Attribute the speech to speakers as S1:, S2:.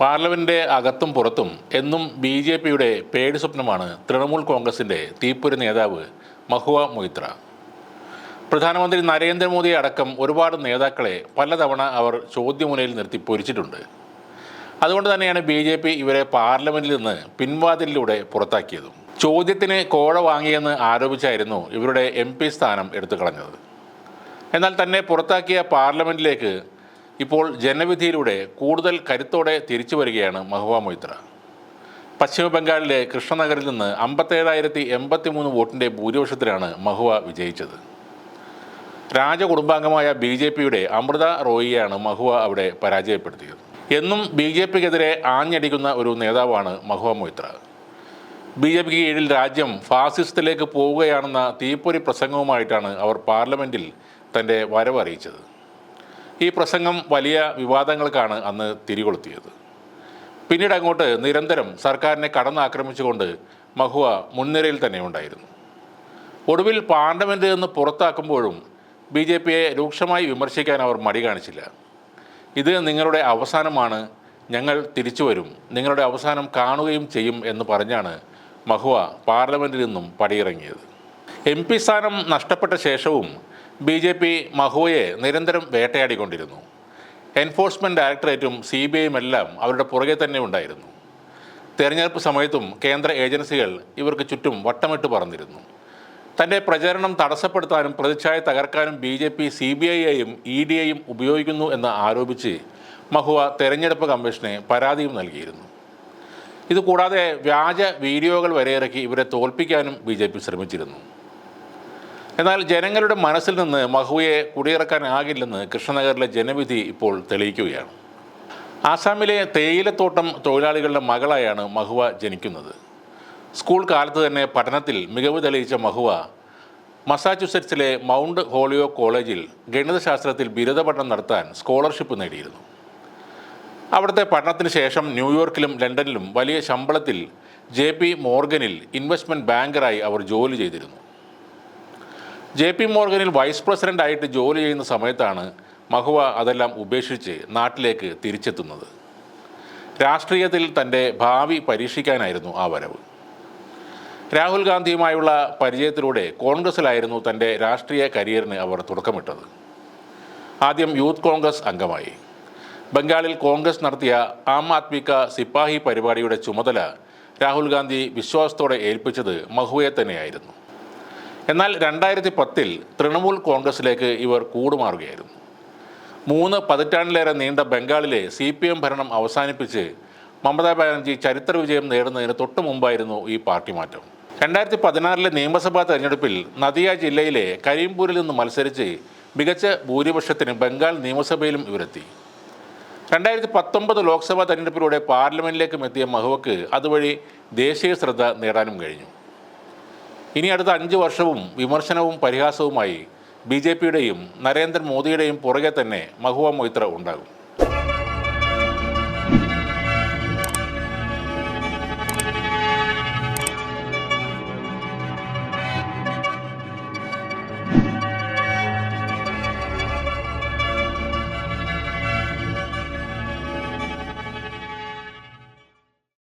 S1: പാർലമെന്റിന്റെ അകത്തും പുറത്തും എന്നും ബി ജെ പിയുടെ പേടി സ്വപ്നമാണ് തൃണമൂൽ കോൺഗ്രസിന്റെ തീപ്പൊരി നേതാവ് മഹുവ മൊയ്ത്ര. പ്രധാനമന്ത്രി നരേന്ദ്രമോദി അടക്കം ഒരുപാട് നേതാക്കളെ പലതവണ അവർ ചോദ്യമുനയിൽ നിർത്തി പൊരിച്ചിട്ടുണ്ട്. അതുകൊണ്ട് തന്നെയാണ് ബി ജെ പി ഇവരെ പാർലമെന്റിൽ നിന്ന് പിൻവാതിലിലൂടെ പുറത്താക്കിയതും. ചോദ്യത്തിന് കോഴ വാങ്ങിയെന്ന് ആരോപിച്ചായിരുന്നു ഇവരുടെ എം സ്ഥാനം എടുത്തു കളഞ്ഞത് എന്നാൽ തന്നെ പുറത്താക്കിയ പാർലമെന്റിലേക്ക് ഇപ്പോൾ ജനവിധിയിലൂടെ കൂടുതൽ കരുത്തോടെ തിരിച്ചു വരികയാണ് മഹുവ മൊയ്ത്ര. പശ്ചിമ ബംഗാളിലെ കൃഷ്ണനഗറിൽ നിന്ന് അമ്പത്തേഴായിരത്തി എൺപത്തി മൂന്ന് വോട്ടിന്റെ ഭൂരിപക്ഷത്തിലാണ് മഹുവ വിജയിച്ചത്. രാജകുടുംബാംഗമായ ബി ജെ പിയുടെ അമൃത റോയിയാണ് മഹുവ അവിടെ പരാജയപ്പെടുത്തിയത്. എന്നും ബി ജെ പിക്കെതിരെ ആഞ്ഞടിക്കുന്ന ഒരു നേതാവാണ് മഹുവ മൊയ്ത്ര. ബി ജെ പിക്ക് കീഴിൽ രാജ്യം ഫാസിസത്തിലേക്ക് പോവുകയാണെന്ന തീപ്പൊരി പ്രസംഗവുമായിട്ടാണ് അവർ പാർലമെന്റിൽ തന്റെ വരവ് അറിയിച്ചത്. ഈ പ്രസംഗം വലിയ വിവാദങ്ങൾക്കാണ് അന്ന് തിരികൊളുത്തിയത്. പിന്നീട് അങ്ങോട്ട് നിരന്തരം സർക്കാരിനെ കടന്നാക്രമിച്ചുകൊണ്ട് മഹുവ മുൻനിരയിൽ തന്നെ ഉണ്ടായിരുന്നു. ഒടുവിൽ പാർലമെന്റിൽ നിന്ന് പുറത്താക്കുമ്പോഴും ബി ജെ പിയെ രൂക്ഷമായി വിമർശിക്കാൻ അവർ മടി കാണിച്ചില്ല. ഇത് നിങ്ങളുടെ അവസാനമാണ് ഞങ്ങൾ തിരിച്ചു വരും നിങ്ങളുടെ അവസാനം കാണുകയും ചെയ്യും എന്ന് പറഞ്ഞാണ് മഹുവ പാർലമെന്റിൽ നിന്നും പടിയിറങ്ങിയത്. എം പി സ്ഥാനം നഷ്ടപ്പെട്ട ശേഷവും ബി ജെ പി മഹുവയെ നിരന്തരം വേട്ടയാടിക്കൊണ്ടിരുന്നു. എൻഫോഴ്സ്മെന്റ് ഡയറക്ടറേറ്റും സി ബി ഐയും എല്ലാം അവരുടെ പുറകെ തന്നെ ഉണ്ടായിരുന്നു. തെരഞ്ഞെടുപ്പ് സമയത്തും കേന്ദ്ര ഏജൻസികൾ ഇവർക്ക് ചുറ്റും വട്ടമിട്ട് പറന്നിരുന്നു. തന്റെ പ്രചരണം തടസ്സപ്പെടുത്താനും പ്രതിച്ഛായ തകർക്കാനും B J P C B ഐയെയും E D എയും ഉപയോഗിക്കുന്നു എന്ന് ആരോപിച്ച് മഹുവ തെരഞ്ഞെടുപ്പ് കമ്മീഷന് പരാതിയും നൽകിയിരുന്നു. ഇതുകൂടാതെ വ്യാജ വീഡിയോകൾ വരെ ഇറക്കി ഇവരെ തോൽപ്പിക്കാനും ബി ജെ പി ശ്രമിച്ചിരുന്നു. എന്നാൽ ജനങ്ങളുടെ മനസ്സിൽ നിന്ന് മഹുവയെ കുടിയിറക്കാനാകില്ലെന്ന് കൃഷ്ണനഗറിലെ ജനവിധി ഇപ്പോൾ തെളിയിക്കുകയാണ്. ആസാമിലെ തേയിലത്തോട്ടം തൊഴിലാളികളുടെ മകളായാണ് മഹുവ ജനിക്കുന്നത്. സ്കൂൾ കാലത്ത് തന്നെ പഠനത്തിൽ മികവ് തെളിയിച്ച മഹുവ മസാച്യുസെറ്റ്സിലെ മൗണ്ട് ഹോളിയോ കോളേജിൽ ഗണിതശാസ്ത്രത്തിൽ ബിരുദ പഠനം നടത്താൻ സ്കോളർഷിപ്പ് നേടിയിരുന്നു. അവിടുത്തെ പഠനത്തിന് ശേഷം ന്യൂയോർക്കിലും ലണ്ടനിലും വലിയ ശമ്പളത്തിൽ ജെ പി മോർഗനിൽ ഇൻവെസ്റ്റ്മെന്റ് ബാങ്കറായി അവർ ജോലി ചെയ്തിരുന്നു. ജെ പി മോർഗനിൽ വൈസ് പ്രസിഡന്റായിട്ട് ജോലി ചെയ്യുന്ന സമയത്താണ് മഹുവ അതെല്ലാം ഉപേക്ഷിച്ച് നാട്ടിലേക്ക് തിരിച്ചെത്തുന്നത്. രാഷ്ട്രീയത്തിൽ തന്റെ ഭാവി പരീക്ഷിക്കാനായിരുന്നു ആ വരവ്. രാഹുൽ ഗാന്ധിയുമായുള്ള പരിചയത്തിലൂടെ കോൺഗ്രസിലായിരുന്നു തന്റെ രാഷ്ട്രീയ കരിയറിന് അവർ തുടക്കമിട്ടത്. ആദ്യം യൂത്ത് കോൺഗ്രസ് അംഗമായി. ബംഗാളിൽ കോൺഗ്രസ് നടത്തിയ ആം ആദ്മി കാ സിപ്പാഹി പരിപാടിയുടെ ചുമതല രാഹുൽ ഗാന്ധി വിശ്വാസത്തോടെ ഏൽപ്പിച്ചത് മഹുവയെ തന്നെയായിരുന്നു. എന്നാൽ രണ്ടായിരത്തി പത്തിൽ തൃണമൂൽ കോൺഗ്രസിലേക്ക് ഇവർ കൂടുമാറുകയായിരുന്നു. മൂന്ന് പതിറ്റാണ്ടിലേറെ നീണ്ട ബംഗാളിലെ സി പി എം ഭരണം അവസാനിപ്പിച്ച് മമതാ ബാനർജി ചരിത്ര വിജയം നേടുന്നതിന് തൊട്ടു മുമ്പായിരുന്നു ഈ പാർട്ടി മാറ്റം. രണ്ടായിരത്തി പതിനാറിലെ നിയമസഭാ തെരഞ്ഞെടുപ്പിൽ നദിയ ജില്ലയിലെ കരീംപൂരിൽ നിന്ന് മത്സരിച്ച് മികച്ച ഭൂരിപക്ഷത്തിന് ബംഗാൾ നിയമസഭയിലും ഇവരെത്തി. രണ്ടായിരത്തി പത്തൊമ്പത് ലോക്സഭാ തെരഞ്ഞെടുപ്പിലൂടെ പാർലമെന്റിലേക്കും എത്തിയ മഹുവക്ക് അതുവഴി ദേശീയ ശ്രദ്ധ നേടാനും കഴിഞ്ഞു. ഇനി അടുത്ത അഞ്ച് വർഷവും വിമർശനവും പരിഹാസവുമായി ബി ജെ പിയുടെയും നരേന്ദ്രമോദിയുടെയും പുറകെ തന്നെ മഹുവ മൊയ്ത്ര ഉണ്ടാകും.